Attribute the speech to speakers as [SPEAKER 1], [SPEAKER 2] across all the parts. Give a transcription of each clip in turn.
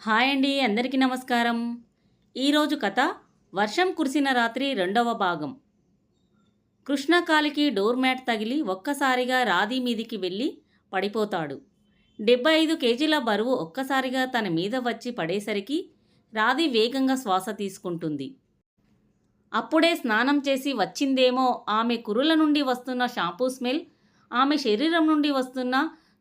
[SPEAKER 1] Hi అండి అందరికీ నమస్కారం. ఈరోజు కథ వర్షం కురిసిన రాత్రి రెండవ భాగం. కృష్ణకాలికి డోర్ మ్యాట్ తగిలి ఒక్కసారిగా రాధి మీదికి వెళ్ళి పడిపోతాడు. డెబ్బై ఐదు కేజీల బరువు ఒక్కసారిగా తన మీద వచ్చి పడేసరికి రాధి వేగంగా శ్వాస తీసుకుంటుంది. అప్పుడే స్నానం చేసి వచ్చిందేమో ఆమె కురుల నుండి వస్తున్న షాంపూ స్మెల్ ఆమె శరీరం నుండి వస్తున్న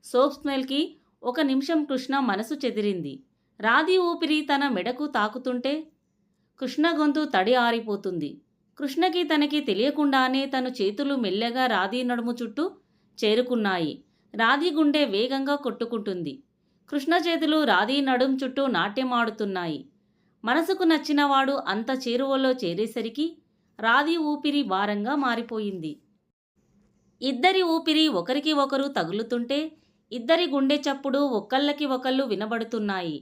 [SPEAKER 1] సోప్ స్మెల్కి ఒక నిమిషం కృష్ణ మనసు చెదిరింది. రాధి ఊపిరి తన మెడకు తాకుతుంటే కృష్ణ గొంతు తడి ఆరిపోతుంది. కృష్ణకి తనకి తెలియకుండానే తను చేతులు మెల్లగా రాధి నడుము చుట్టూ చేరుకున్నాయి. రాధి గుండె వేగంగా కొట్టుకుంటుంది. కృష్ణ చేతులు రాధి నడుం చుట్టూ నాట్యమాడుతున్నాయి. మనసుకు నచ్చినవాడు అంత చేరువలో చేరేసరికి రాధి ఊపిరి భారంగా మారిపోయింది. ఇద్దరి ఊపిరి ఒకరికి ఒకరు తగులుతుంటే ఇద్దరి గుండె చప్పుడు ఒకళ్ళకి ఒకళ్ళు వినబడుతున్నాయి.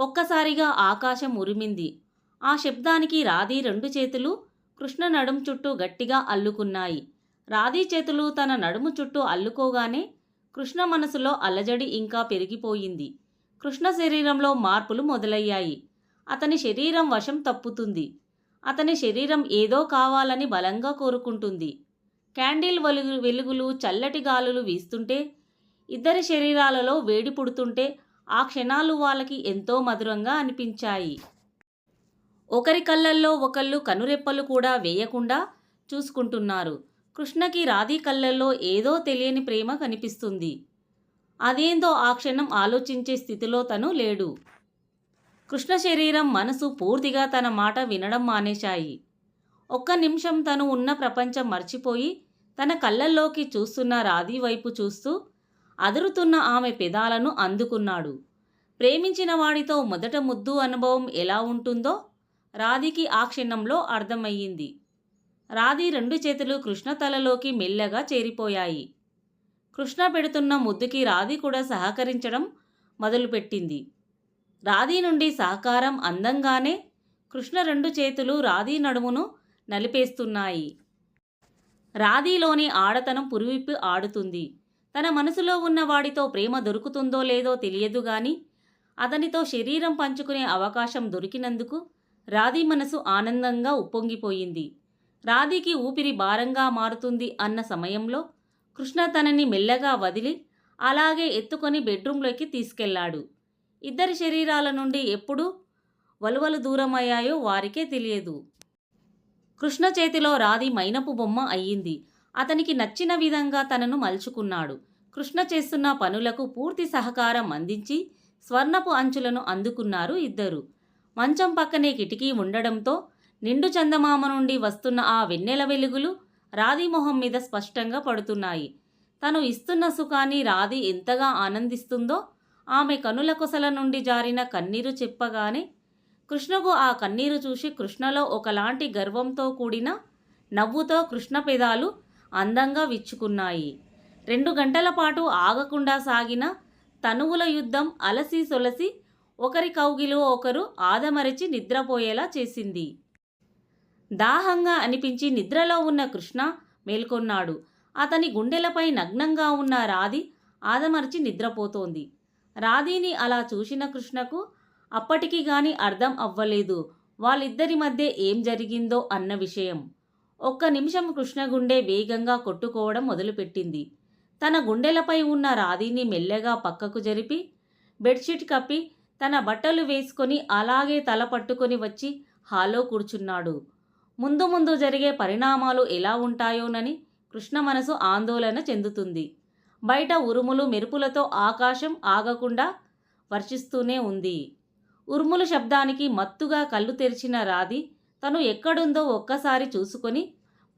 [SPEAKER 1] ఒక్కసారిగా ఆకాశం ఉరిమింది. ఆ శబ్దానికి రాధి రెండు చేతులు కృష్ణ నడుం చుట్టూ గట్టిగా అల్లుకున్నాయి. రాధి చేతులు తన నడుము చుట్టూ అల్లుకోగానే కృష్ణ మనసులో అలజడి ఇంకా పెరిగిపోయింది. కృష్ణ శరీరంలో మార్పులు మొదలయ్యాయి. అతని శరీరం వశం తప్పుతుంది. అతని శరీరం ఏదో కావాలని బలంగా కోరుకుంటుంది. క్యాండిల్ వెలుగు వెలుగులు చల్లటి గాలులు వీస్తుంటే ఇద్దరి శరీరాలలో వేడి పుడుతుంటే ఆ క్షణాలు వాళ్ళకి ఎంతో మధురంగా అనిపించాయి. ఒకరి కళ్ళల్లో ఒకళ్ళు కనురెప్పలు కూడా వేయకుండా చూసుకుంటున్నారు. కృష్ణకి రాధి కళ్ళల్లో ఏదో తెలియని ప్రేమ కనిపిస్తుంది. అదేందో ఆ క్షణం ఆలోచించే స్థితిలో తను లేడు. కృష్ణ శరీరం మనసు పూర్తిగా తన మాట వినడం మానేశాయి. ఒక్క నిమిషం తను ఉన్న ప్రపంచం మర్చిపోయి తన కళ్ళల్లోకి చూస్తున్న రాధి వైపు చూస్తూ అదురుతున్న ఆమె పెదాలను అందుకున్నాడు. ప్రేమించిన వాడితో మొదట ముద్దు అనుభవం ఎలా ఉంటుందో రాధికి ఆ క్షణంలో అర్థమయ్యింది. రాధి రెండు చేతులు కృష్ణ తలలోకి మెల్లగా చేరిపోయాయి. కృష్ణ పెడుతున్న ముద్దుకి రాధి కూడా సహకరించడం మొదలుపెట్టింది. రాధి నుండి సహకారం అందంగానే కృష్ణ రెండు చేతులు రాధి నడుమును నలిపేస్తున్నాయి. రాధిలోని ఆడతనం పురువిప్పు ఆడుతుంది. తన మనసులో ఉన్న వాడితో ప్రేమ దొరుకుతుందో లేదో తెలియదు గాని అతనితో శరీరం పంచుకునే అవకాశం దొరికినందుకు రాధి మనసు ఆనందంగా ఉప్పొంగిపోయింది. రాధికి ఊపిరి భారంగా మారుతుంది అన్న సమయంలో కృష్ణ తనని మెల్లగా వదిలి అలాగే ఎత్తుకొని బెడ్రూంలోకి తీసుకెళ్ళాడు. ఇద్దరి శరీరాల నుండి ఎప్పుడు వలువలు దూరమయ్యాయో వారికే తెలియదు. కృష్ణ చేతిలో రాధి మైనపు బొమ్మ అయ్యింది. అతనికి నచ్చిన విధంగా తనను మలుచుకున్నాడు. కృష్ణ చేస్తున్న పనులకు పూర్తి సహకారం అందించి స్వర్ణపు అంచులను అందుకున్నారు ఇద్దరు. మంచం పక్కనే కిటికీ ఉండడంతో నిండు చందమామ నుండి వస్తున్న ఆ వెన్నెల వెలుగులు రాధి మొహం మీద స్పష్టంగా పడుతున్నాయి. తను ఇస్తున్న సుఖాన్ని రాధి ఎంతగా ఆనందిస్తుందో ఆమె కనుల కొసల నుండి జారిన కన్నీరు చెప్పగానే కృష్ణకు ఆ కన్నీరు చూసి కృష్ణలో ఒకలాంటి గర్వంతో కూడిన నవ్వుతో కృష్ణ పెదాలు అందంగా విచ్చుకున్నాయి. రెండు గంటల పాటు ఆగకుండా సాగిన తనువుల యుద్ధం అలసి సొలసి ఒకరి కౌగిలో ఒకరు ఆదమరిచి నిద్రపోయేలా చేసింది. దాహంగా అనిపించి నిద్రలో ఉన్న కృష్ణ మేల్కొన్నాడు. అతని గుండెలపై నగ్నంగా ఉన్న రాధి ఆదమరిచి నిద్రపోతోంది. రాధిని అలా చూసిన కృష్ణకు అప్పటికి గాని అర్థం అవ్వలేదు. వాళ్ళిద్దరి మధ్య ఏం జరిగిందో అన్న విషయం. ఒక్క నిమిషం కృష్ణ గుండె వేగంగా కొట్టుకోవడం మొదలుపెట్టింది. తన గుండెలపై ఉన్న రాధిని మెల్లగా పక్కకు జరిపి బెడ్షీట్ కప్పి తన బట్టలు వేసుకొని అలాగే తల పట్టుకొని వచ్చి హాల్లో కూర్చున్నాడు. ముందు ముందు జరిగే పరిణామాలు ఎలా ఉంటాయోనని కృష్ణ మనసు ఆందోళన చెందుతుంది. బయట ఉరుములు మెరుపులతో ఆకాశం ఆగకుండా వర్షిస్తూనే ఉంది. ఉరుముల శబ్దానికి మత్తుగా కళ్ళు తెరిచిన రాధి తను ఎక్కడుందో ఒక్కసారి చూసుకొని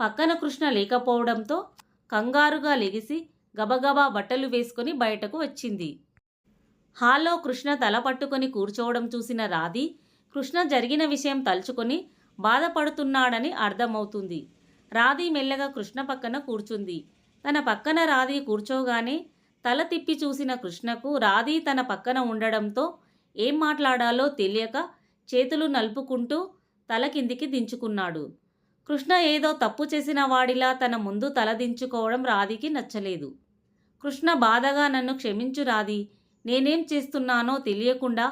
[SPEAKER 1] పక్కన కృష్ణ లేకపోవడంతో కంగారుగా లెగిసి గబగబా బట్టలు వేసుకొని బయటకు వచ్చింది. హాల్లో కృష్ణ తల పట్టుకొని కూర్చోవడం చూసిన రాధి కృష్ణ జరిగిన విషయం తలుచుకొని బాధపడుతున్నాడని అర్థమవుతుంది. రాధి మెల్లగా కృష్ణ పక్కన కూర్చుంది. తన పక్కన రాధి కూర్చోగానే తల తిప్పి చూసిన కృష్ణకు రాధి తన పక్కన ఉండడంతో ఏం మాట్లాడాలో తెలియక చేతులు నలుపుకుంటూ తల కిందికి దించుకున్నాడు. కృష్ణ ఏదో తప్పు చేసిన వాడిలా తన ముందు తలదించుకోవడం రాధికి నచ్చలేదు. కృష్ణ బాధగా నన్ను క్షమించు రాధి నేనేం చేస్తున్నానో తెలియకుండా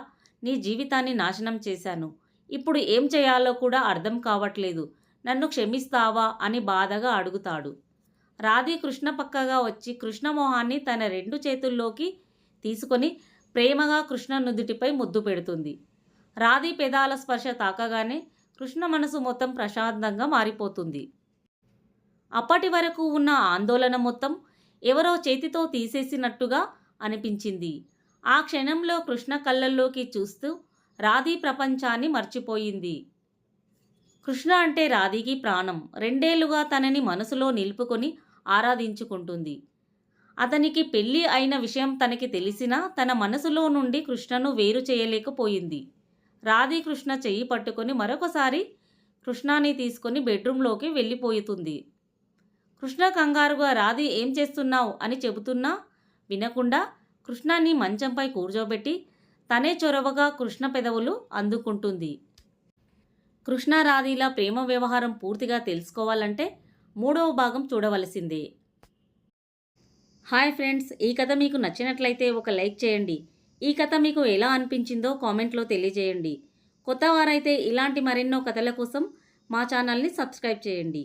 [SPEAKER 1] నీ జీవితాన్ని నాశనం చేశాను. ఇప్పుడు ఏం చేయాలో కూడా అర్థం కావట్లేదు. నన్ను క్షమిస్తావా అని బాధగా అడుగుతాడు. రాధి కృష్ణ పక్కగా వచ్చి కృష్ణమోహాన్ని తన రెండు చేతుల్లోకి తీసుకొని ప్రేమగా కృష్ణ నుదుటిపై ముద్దు పెడుతుంది. రాధి పెదాల స్పర్శ తాకగానే కృష్ణ మనసు మొత్తం ప్రశాంతంగా మారిపోతుంది. అప్పటి వరకు ఉన్న ఆందోళన మొత్తం ఎవరో చేతితో తీసేసినట్టుగా అనిపించింది. ఆ క్షణంలో కృష్ణ కళ్ళల్లోకి చూస్తూ రాధి ప్రపంచాన్ని మర్చిపోయింది. కృష్ణ అంటే రాధికి ప్రాణం. రెండేళ్ళుగా తనని మనసులో నిలుపుకొని ఆరాధించుకుంటుంది. అతనికి పెళ్ళి అయిన విషయం తనకి తెలిసినా తన మనసులో నుండి కృష్ణను వేరు చేయలేకపోయింది. రాధి కృష్ణ చెయ్యి పట్టుకొని మరొకసారి కృష్ణాని తీసుకొని బెడ్రూమ్లోకి వెళ్ళిపోతుంది. కృష్ణ కంగారుగా రాధి ఏం చేస్తున్నావు? అని చెబుతున్నా వినకుండా కృష్ణాన్ని మంచంపై కూర్చోబెట్టి తనే చొరవగా కృష్ణ పెదవులు అందుకుంటుంది. కృష్ణ రాధిల ప్రేమ వ్యవహారం పూర్తిగా తెలుసుకోవాలంటే మూడవ భాగం చూడవలసిందే. హాయ్ ఫ్రెండ్స్ ఈ కథ మీకు నచ్చినట్లయితే ఒక లైక్ చేయండి. ఈ కథ మీకు ఎలా అనిపించిందో కామెంట్లో తెలియజేయండి. కొత్త వారైతే ఇలాంటి మరెన్నో కథల కోసం మా ఛానల్ని సబ్స్క్రైబ్ చేయండి.